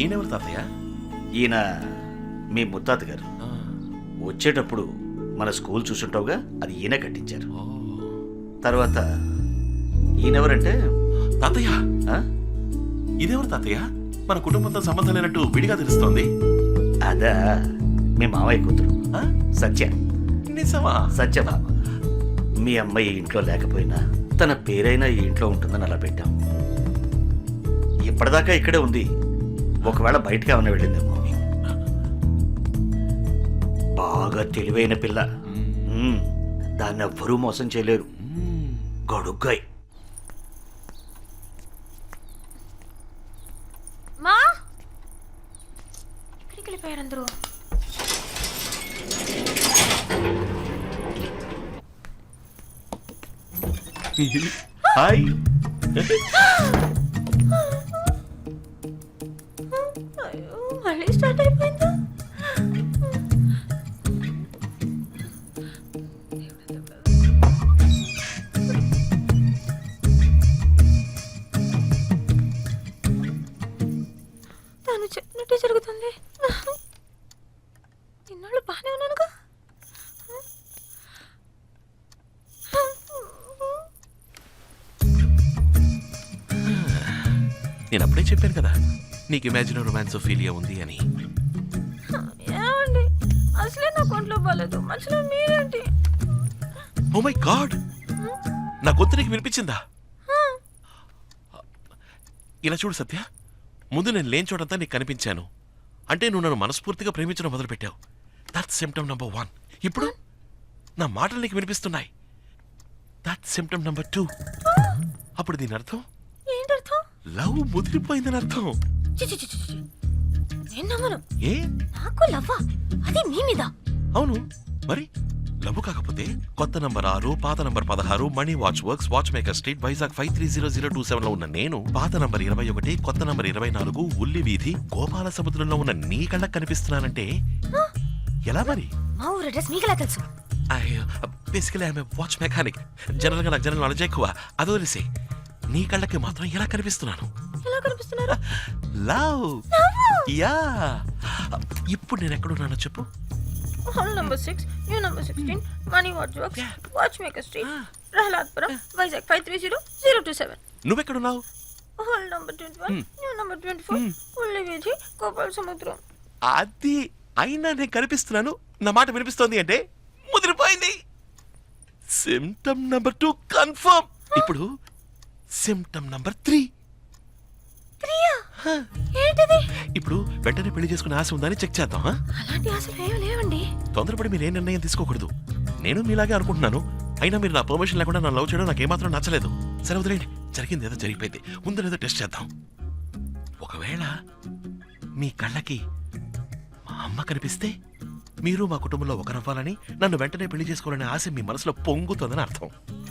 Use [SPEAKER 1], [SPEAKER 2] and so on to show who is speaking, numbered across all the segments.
[SPEAKER 1] ఈయనెవరు తాతయ్య?
[SPEAKER 2] ఈయన మీ ముత్తాత గారు. వచ్చేటప్పుడు మన స్కూల్ చూసుంటావుగా అది ఈయన కట్టించారు. తర్వాత ఈయనెవరంటే?
[SPEAKER 1] తాతయ్య!
[SPEAKER 2] ఆ?
[SPEAKER 1] ఇదెవరు తాతయ్య? మన కుటుంబంతో సంబంధం లేనట్టు విడిగా తెలుస్తోంది.
[SPEAKER 2] అదా మీ మావయ్య కూతురు.
[SPEAKER 1] ఆ?
[SPEAKER 2] సత్య.
[SPEAKER 1] నిజమా?
[SPEAKER 2] సత్యభామ మీ అమ్మాయి ఇంట్లో లేకపోయినా తన పేరైనా ఈ ఇంట్లో ఉంటుందని అలా పెట్టాం. ఇప్పటిదాకా ఇక్కడే ఉంది. ఒకవేళ బయటికి ఏమైనా వెళ్ళిందేమో. బాగా తెలివైన పిల్ల. దాన్ని ఎవ్వరూ మోసం చేయలేరు. గడుగ్గాయి.
[SPEAKER 1] హాయ్. నేను అప్పుడే చెప్పాను కదా నీకు ఇమాజిన్ రొమాన్స్ ఫీలియా ఉంది అని.
[SPEAKER 3] ఏమండి? అసలే నా కొంట్లో బాగాలేదు మీరేంటి?
[SPEAKER 1] Oh my god! నా గొంతు నీకు వినిపించిందా? ఇలా చూడు సత్య ముందు నేను లేని చోటంతా నీకు కనిపించాను. అంటే నువ్వు నన్ను మనస్ఫూర్తిగా ప్రేమించడం మొదలుపెట్టావు. దట్ సిమ్టమ్ నంబర్ వన్ ఇప్పుడు నా మాటలు నీకు వినిపిస్తున్నాయి. దట్ సిమ్టమ్ నంబర్ టూ అప్పుడు దీని అర్థం? లవ్ ముదిరిపోయిందని అర్థం.
[SPEAKER 3] చి, చి, చి, చి, చి. నేను నమ్మను?
[SPEAKER 1] ఏ?
[SPEAKER 3] నాకు లవ్వా? అది మీ మీద.
[SPEAKER 1] అవును. మరి? లవ్ కాకపోతే కొత్త నంబర్ ఆరు పాత నంబర్ పదహారు money watch works watch maker street Vizag five three zero zero two సెవెన్లో ఉన్న నేను పాత నంబర్ ఇరవై ఒకటి కొత్త నంబర్ ఇరవై నాలుగు ఉల్లి వీధి గోపాల సముద్రంలో ఉన్న నీ కళ్ళకి కనిపిస్తున్నానంటే ఎలా మరి?
[SPEAKER 3] మా ఊరు అడ్రస్ మీకెలా తెలుసు?
[SPEAKER 1] బేసికలీ ఐఎమ్ వాచ్ మెకానిక్ జనరల్గా నాకు జనరల్ నాలెడ్జ్ ఎక్కువ. అదో తెలిసే. నీ కళ్ళకి మాత్రం ఎలా కనిపిస్తున్నాను?
[SPEAKER 3] ఎలా కనిపిస్తున్నారు?
[SPEAKER 1] లవ్. యా. ఇప్పుడు నేను ఎక్కడున్నానో చెప్పు.
[SPEAKER 3] Hall number six new number sixteen money watch works. Watch maker street Prahladpuram Vizag five three zero zero two seven.
[SPEAKER 1] నువ్వెక్కడున్నావు?
[SPEAKER 3] Hall number twenty one
[SPEAKER 1] Hmm.
[SPEAKER 3] New number twenty four
[SPEAKER 1] Hmm.
[SPEAKER 3] ఉల్లి వీధి గోపాల సముద్రం.
[SPEAKER 1] అది అయినా నేను కనిపిస్తున్నాను. నా మాట వినిపిస్తోంది అంటే ముదిరిపోయింది. సిమ్టమ్ నంబర్ టూ కన్ఫర్మ్ ఇప్పుడు సిమ్టమ్ నంబర్ త్రీ
[SPEAKER 3] ఏంటిది?
[SPEAKER 1] ఇప్పుడు వెంటనే పెళ్ళి చేసుకునే ఆశ ఉందని చెక్ చేద్దాం?
[SPEAKER 3] అలాంటి లేవండి.
[SPEAKER 1] తొందరపడి మీరు ఏ నిర్ణయం తీసుకోకూడదు. నేను మీలాగే అనుకుంటున్నాను. అయినా మీరు నా పర్మిషన్ లేకుండా నన్ను లవ్ చేయడం నాకు ఏమాత్రం నచ్చలేదు. సరే వదిలేండి జరిగింది ఏదో జరిగిపోయింది. ముందు ఏదో టెస్ట్ చేద్దాం. ఒకవేళ మీ కళ్ళకి మా అమ్మ కనిపిస్తే మీరు మా కుటుంబంలో ఒకరవ్వాలని నన్ను వెంటనే పెళ్ళి చేసుకోవాలనే ఆశ మీ మనసులో పొంగుతుందని అర్థం.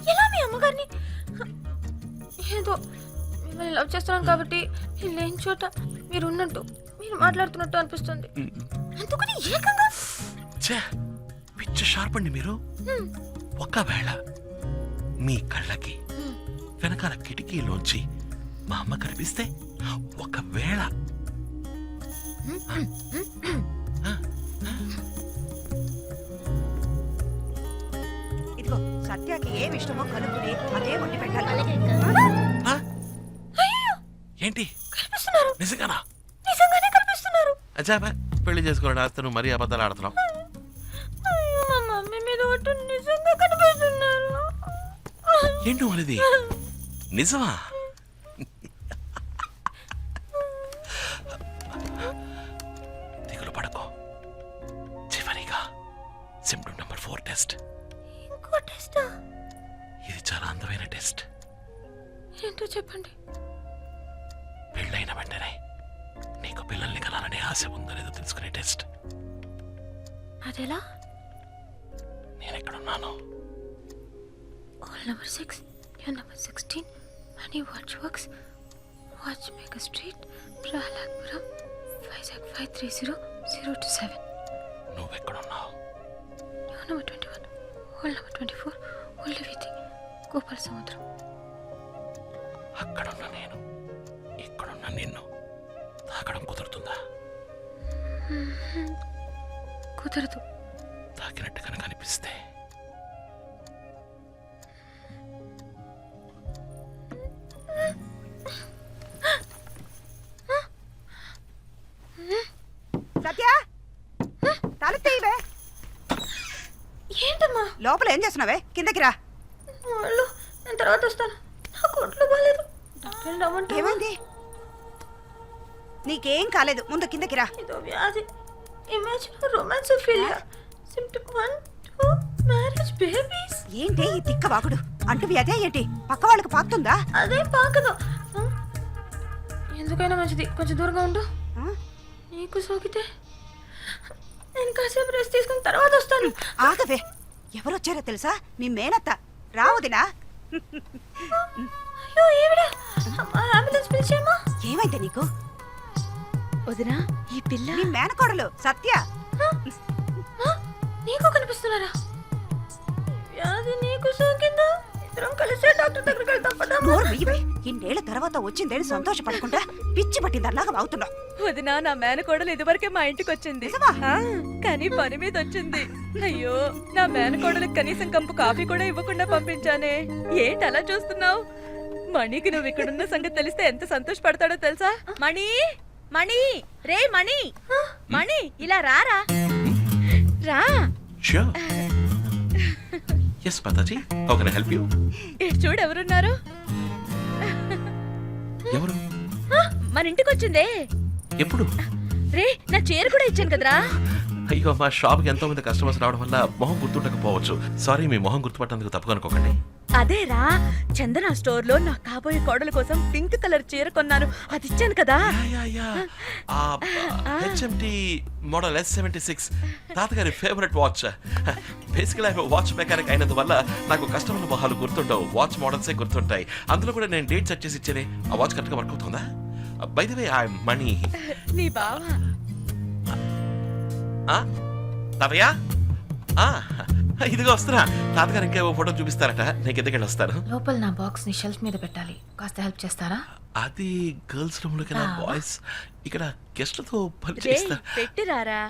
[SPEAKER 3] ఎలా మీ అమ్మగారిని? ఏదో మిమ్మల్ని లవ్ చేస్తున్నాను కాబట్టి నేను లేని చోట మీరు ఉన్నట్టు మీరు మాట్లాడుతున్నట్టు అనిపిస్తుంది. అందుకని ఏకంగా
[SPEAKER 1] ఛే పిచ్చ షార్ప్ అండి మీరు. ఒకవేళ మీ కళ్ళకి. వెనకాల కిటికీలోంచి మా అమ్మ కనిపిస్తే ఒకవేళ
[SPEAKER 4] ఇదిగో సత్యాకి ఏమి ఇష్టమో కనుక్కుని అదే వండి పెట్టాలి.
[SPEAKER 1] ఏంటి?
[SPEAKER 3] కనిపిస్తున్నారు.
[SPEAKER 1] నిజంగానా?
[SPEAKER 3] నిజంగానే కనిపిస్తున్నారు.
[SPEAKER 1] అచ్చాబా పెళ్ళి చేసుకోవడం ఆస్తి నువ్వు మరీ అబద్ధాలు ఆడుతున్నావు.
[SPEAKER 3] అయ్యో మా మమ్మీ మీద ఒట్టు నిజంగా కనిపిస్తున్నారు.
[SPEAKER 1] ఏంటి అనేది నిజమా? దిగులు పడకో. చివరిగా సిమ్టమ్ నెంబర్ ఫోర్ టెస్ట్.
[SPEAKER 3] ఇంకో టెస్టా?
[SPEAKER 1] ఇది చాలా అందమైన టెస్ట్.
[SPEAKER 3] ఏంటో చెప్పండి.
[SPEAKER 1] పిల్లల్ని కలాలనే ఆశ ఉందో లేదో తెలుసుకునే టెస్ట్.
[SPEAKER 3] అదేలా?
[SPEAKER 1] నేను ఎక్కడ
[SPEAKER 3] ఉన్నాను number six new number sixteen money watch works watch maker street Prahladpuram five
[SPEAKER 1] Jack
[SPEAKER 3] five three zero zero two seven నువ్వు ఎక్కడ ఉన్నావు
[SPEAKER 1] new
[SPEAKER 3] twenty one hall number twenty four old విధి గోపాల సముద్రం
[SPEAKER 1] అక్కడ ఉన్న నేను. ఇక్కడ ఉన్న నిన్ను. తాకడం కుదురుతుందా?
[SPEAKER 3] కుదరదు.
[SPEAKER 1] తాకినట్టు కనుక అనిపిస్తే?
[SPEAKER 4] సత్య!
[SPEAKER 3] ఏంటమ్మా?
[SPEAKER 4] లోపల ఏం చేస్తున్నావే? కిందకి రా.
[SPEAKER 3] వాళ్ళు నేను తర్వాత వస్తాను. నాకు ఒంట్లో బాగాలేదు. డాక్టర్ రమ్మంటే
[SPEAKER 4] ఏమైంది? నీకేం కాలేదు. ముందు కిందకి రా.
[SPEAKER 3] ఇదో వ్యాధి. Image romance symptom one two marriage babies
[SPEAKER 4] ఏంటి ఈ తిక్క వాగుడు? అంటు వ్యాధి ఏంటి? పక్క వాళ్ళకి పాకుతుందా?
[SPEAKER 3] అదేం పాకదు? ఎందుకైనా మంచిది. కొంచెం దూరంగా ఉండు? నీకు సోకితే నేను కాసేపు రెస్ట్ తీసుకుని తర్వాత వస్తాను.
[SPEAKER 4] ఆగవే. ఎవరొచ్చారో తెలుసా? మీ మేనత్త. రావుదినా
[SPEAKER 3] అయ్యో అమ్మా, అంబులెన్స్ పిలిచేమా
[SPEAKER 4] ఏమైంది నీకు?
[SPEAKER 3] వదినా ఈ పిల్ల.
[SPEAKER 4] నీ మేనకోడలు సత్య.
[SPEAKER 3] నీకు కనిపిస్తున్నారా? వ్యాధి నీకు సోకిందా? ఇద్దరం కలిసే డాక్టర్ దగ్గరికి వెళ్తాం పదా
[SPEAKER 4] ఇన్నేళ్ళ తర్వాత వచ్చిందేని సంతోషపడకుండా పిచ్చి పట్టిందన్నాగా అవుతున్నావు.
[SPEAKER 5] వదినా నా మేనకోడలు ఇదివరకే మా ఇంటికి వచ్చింది. కానీ పని మీద వచ్చింది. అయ్యో నా మేనకోడలకు కనీసం కంపు కాఫీ కూడా ఇవ్వకుండా పంపించానే. ఏంటి అలా చూస్తున్నావు? మణికి నువ్వు ఇక్కడున్న సంగతి తెలిస్తే ఎంత సంతోషపడతాడో తెలుసా? మణి? మణి రే మణి. మణి ఇలా రారా? రా.
[SPEAKER 1] హౌ యూ
[SPEAKER 5] ఇటు చూడు ఎవరున్నారు?
[SPEAKER 1] ఎవరు?
[SPEAKER 5] మన ఇంటికి వచ్చిందే
[SPEAKER 1] ఎప్పుడు?
[SPEAKER 5] రే నా చీర కూడా ఇచ్చాను కదరా.
[SPEAKER 1] అయ్యో మా షాప్కి ఎంతో మంది కస్టమర్స్ రావడం వల్ల మొహం గుర్తుండకపోవచ్చు. సారీ మీ మొహం గుర్తుపట్టేందుకు తప్పుగా అనుకోకండి.
[SPEAKER 5] అదేరా చందన స్టోర్లో నా కాబోయే కోడల కోసం పింక్ కలర్ చీర కొన్నాను. అది ఇచ్చాను కదా.
[SPEAKER 1] HMT model S seventy six. తాతగారి ఫేవరెట్ వాచ్. బేసికల్ ఆయన వాచ్ మెకానిక్ అయినందువల్ల నాకు కస్టమర్ల మొహాలు గుర్తుండవు. వాచ్ మోడల్సే గుర్తుంటాయి. అందులో కూడా నేను డేట్ సెట్ చేసి ఇచ్చేది ఆ వాచ్ కరెక్ట్గా అవుతుందా? By the way I mean.
[SPEAKER 5] నీ బావ.
[SPEAKER 1] తాతయ్య ఇదిగో వస్తున్నా. తాతగారు ఇంకేవో ఫోటో చూపిస్తారట. నేను కిందకెళ్ళి వస్తాను.
[SPEAKER 3] లోపల నా బాక్స్ని షెల్ఫ్ మీద పెట్టాలి. కాస్త హెల్ప్ చేస్తారా?
[SPEAKER 1] అది గర్ల్స్ రూమ్లోకి బాయ్స్. ఇక్కడ గెస్ట్లతో పని
[SPEAKER 5] రే
[SPEAKER 1] చేస్తా
[SPEAKER 5] పెట్టిరారా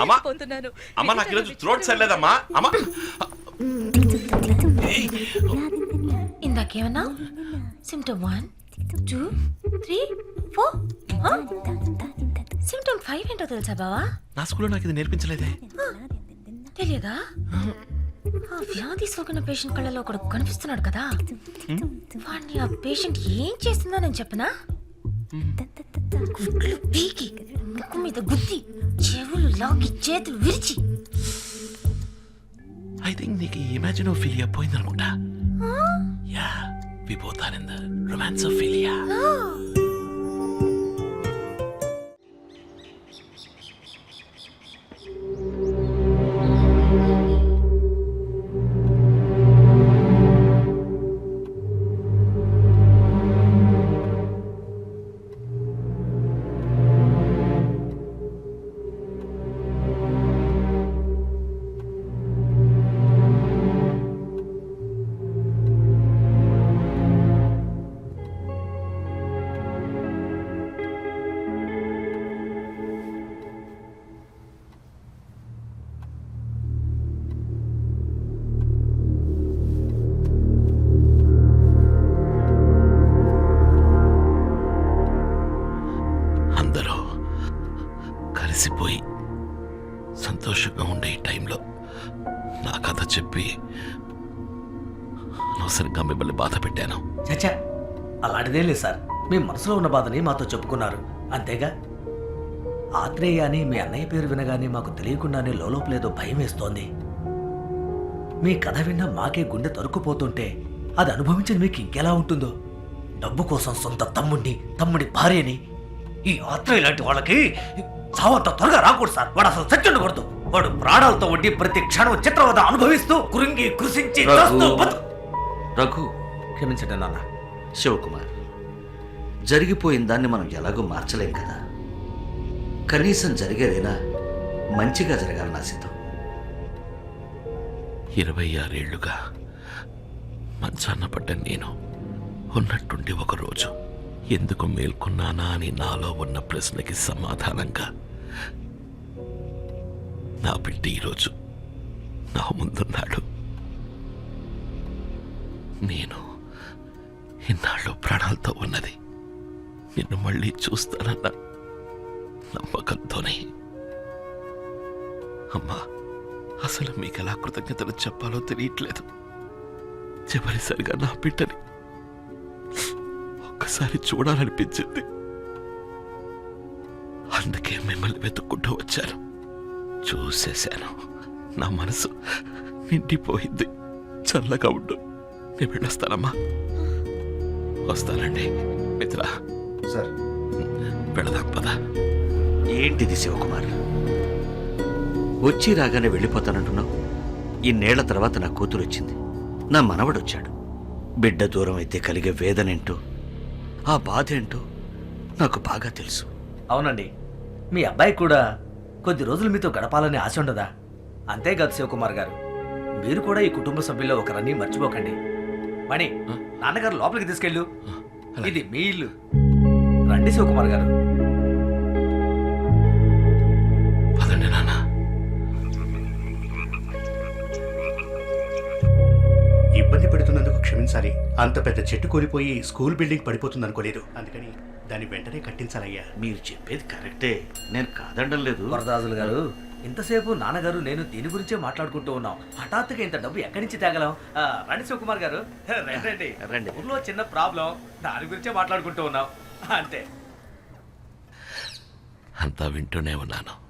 [SPEAKER 1] అమ్మా. నాకు ఈరోజు థ్రోట్ సరిలేదమ్మా. అమ్మా.
[SPEAKER 3] ఇందాకేమన్నా symptom one two three four symptom five ఏంటో తెలుసా బావా?
[SPEAKER 1] నా స్కూల్లో నాకు ఇది నేర్పించలేదే.
[SPEAKER 3] తెలియదా ఆ వ్యాధి సోకిన పేషెంట్ కళ్ళలో ఒకడు కనిపిస్తున్నాడు కదా. వాడిని ఆ పేషెంట్ ఏం చేస్తుందో నేను చెప్పనా? గుడ్లు పీకి ముక్కు మీద గుద్ది చెవులు లాగి చేతులు విరిచి.
[SPEAKER 1] ఐ థింక్ నీకు ఫీలియా పోయిందనుకుంటా యా వి బోత్ అలసిపోయి సంతోషంగా ఉండే ఈ టైంలో నా కథ చెప్పి అనవసరంగా మిమ్మల్ని బాధ పెట్టాను.
[SPEAKER 6] చచ్చా అలాంటిదే లేదు సార్. మీ మనసులో ఉన్న బాధని మాతో చెప్పుకున్నారు. అంతేగా? ఆత్రేయ అని మీ అన్నయ్య పేరు వినగానే మాకు తెలియకుండానే లోపలేదో భయం వేస్తోంది. మీ కథ విన్న మాకే గుండె తరుక్కుపోతుంటే అది అనుభవించిన మీకు ఇంకెలా ఉంటుందో? డబ్బు కోసం సొంత తమ్ముడిని తమ్ముడి భార్యని ఈ ఆత్రేయ లాంటి వాళ్ళకి చావంత త్వరగా రాకూడదు సార్. వాడు అసలు చచ్చుండకూడదు వాడు ప్రాణాలతో ఉండి ప్రతి క్షణం చిత్రవద అనుభవిస్తూ కురింగి కృషించి
[SPEAKER 2] రఘు.
[SPEAKER 6] క్షమించండి నాన్న.
[SPEAKER 2] శివకుమార్ జరిగిపోయిన దాన్ని మనం ఎలాగో మార్చలేం కదా. కనీసం జరిగేదైనా మంచిగా జరగాలని ఆశిద్దాం
[SPEAKER 1] ఇరవై ఆరేళ్ళుగా మంచాన్న పడ్డ నేను ఉన్నట్టుండి ఒకరోజు ఎందుకు మేల్కొన్నానా అని నాలో ఉన్న ప్రశ్నకి సమాధానంగా నా బిడ్డ ఈరోజు నా ముందున్నాడు. నేను ఇన్నాళ్ళు ప్రాణాలతో ఉన్నది. నిన్ను మళ్ళీ చూస్తానన్న నమ్మకంతోనే. అమ్మా అసలు మీకు ఎలా కృతజ్ఞతలు చెప్పాలో తెలియట్లేదు. చివరిసరిగా నా బిడ్డని ఒక్కసారి చూడాలనిపించింది. అందుకే మిమ్మల్ని వెతుక్కుంటూ వచ్చాను. చూసేశాను. నా మనసు నిండిపోయింది. చల్లగా ఉండు. నేను వెళ్ళొస్తానమ్మా. వస్తానండి. మిత్ర.
[SPEAKER 2] సార్.
[SPEAKER 1] వెళదాం పదా.
[SPEAKER 2] ఏంటిది శివకుమార్? వచ్చి రాగానే వెళ్ళిపోతానంటున్నావు? ఇన్నేళ్ళ తర్వాత నా కూతురు వచ్చింది నా మనవడు వచ్చాడు బిడ్డ దూరం అయితే కలిగే వేదనేంటో ఆ బాధ ఏంటో నాకు బాగా తెలుసు.
[SPEAKER 6] అవునండి. మీ అబ్బాయి కూడా కొద్ది రోజులు మీతో గడపాలని ఆశ ఉండదా? అంతేకాదు శివకుమార్ గారు. మీరు కూడా ఈ కుటుంబ సభ్యుల్లో ఒకరని మర్చిపోకండి. మణి నాన్నగారు లోపలికి తీసుకెళ్ళు. ఇది మీ ఇల్లు. రండి శివకుమార్ గారు.
[SPEAKER 1] పదండి నాన్న.
[SPEAKER 7] ఇబ్బంది పెడుతున్నందుకు క్షమించాలి. అంత పెద్ద చెట్టు కూలిపోయి స్కూల్ బిల్డింగ్ పడిపోతుంది అనుకోలేదు అందుకని దాన్ని వెంటనే కట్టించాలయ్యా.
[SPEAKER 2] మీరు చెప్పేది కరెక్టే. నేను కాదండం లేదు.
[SPEAKER 6] వరదాజులు గారు ఇంతసేపు నాన్నగారు నేను దీని గురించే మాట్లాడుకుంటూ ఉన్నాం. హఠాత్తుగా ఇంత డబ్బు ఎక్కడి నుంచి తేగలం? ఆ, రండి శివకుమార్ గారు. రండి, రండి.
[SPEAKER 2] రండి.
[SPEAKER 6] ఊర్లో చిన్న ప్రాబ్లం దాని గురించే మాట్లాడుకుంటూ ఉన్నాం. అంతే.
[SPEAKER 1] అంతా వింటూనే ఉన్నాను.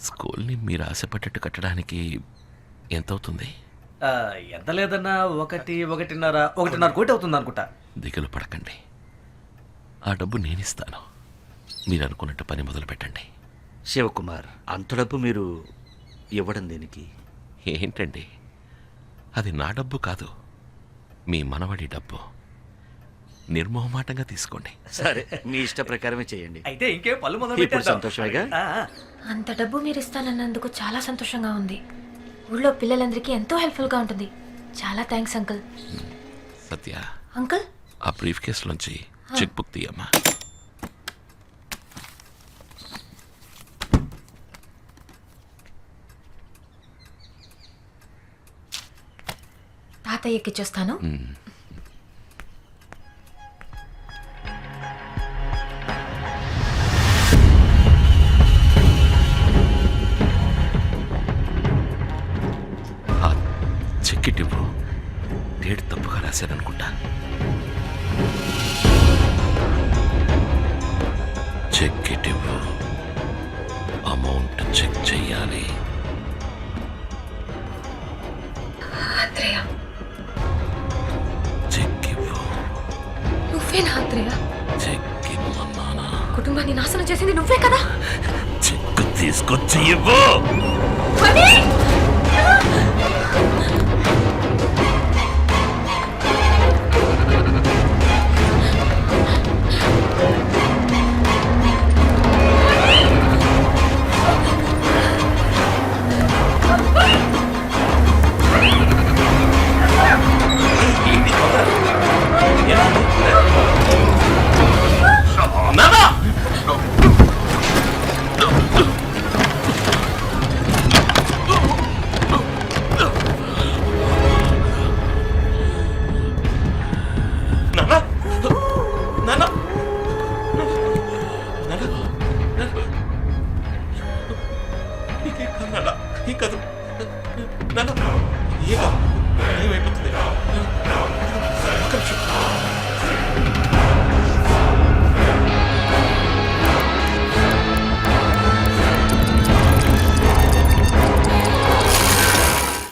[SPEAKER 1] స్కూల్ని మీరు ఆశపడ్డట్టు కట్టడానికి ఎంత అవుతుంది
[SPEAKER 6] ఆ, ఎంత లేదన్నా ఒకటి ఒకటిన్నర ఒకటిన్నర కోటి అవుతుంది అనుకుంటా.
[SPEAKER 1] దిగులు పడకండి. ఆ డబ్బు నేనిస్తాను. మీరు అనుకున్నట్టు పని మొదలు పెట్టండి
[SPEAKER 2] శివకుమార్ అంత డబ్బు మీరు ఇవ్వడం దేనికి?
[SPEAKER 1] ఏంటండి? అది నా డబ్బు కాదు. మీ మనవడి డబ్బు. నిర్మోహమాటంగా తీసుకోండి.
[SPEAKER 2] సరే మీ ఇష్ట ప్రకారమే చేయండి.
[SPEAKER 6] అయితే ఇంకేం పళ్ళు మొదలు
[SPEAKER 2] ఇప్పుడు
[SPEAKER 6] పెట్టేద్దాం.
[SPEAKER 2] సంతోషమేగా?
[SPEAKER 6] ఆ, ఆ.
[SPEAKER 3] అంత డబ్బు మీరు ఇస్తానన్నందుకు చాలా సంతోషంగా ఉంది. ఊళ్ళో పిల్లలందరికీ ఎంతో హెల్ప్ఫుల్గా ఉంటుంది. చాలా థ్యాంక్స్ అంకుల్.
[SPEAKER 1] సత్య.
[SPEAKER 3] అంకుల్?
[SPEAKER 1] ఆ బ్రీఫ్ కేసులోంచి చెక్ బుక్ తీయమ్మా
[SPEAKER 3] తాతయ్యకి ఇచ్చొస్తాను
[SPEAKER 1] ఇవ్వు. అమౌంట్ చెక్
[SPEAKER 3] ఆత్రేయ
[SPEAKER 1] చెక్ ఇవ్వు.
[SPEAKER 3] నువ్వేనా ఆత్రేయ
[SPEAKER 1] చెక్
[SPEAKER 3] కుటుంబాన్ని నాశనం చేసింది నువ్వే కదా?
[SPEAKER 1] చెక్ తీసుకొచ్చి ఇవ్వు.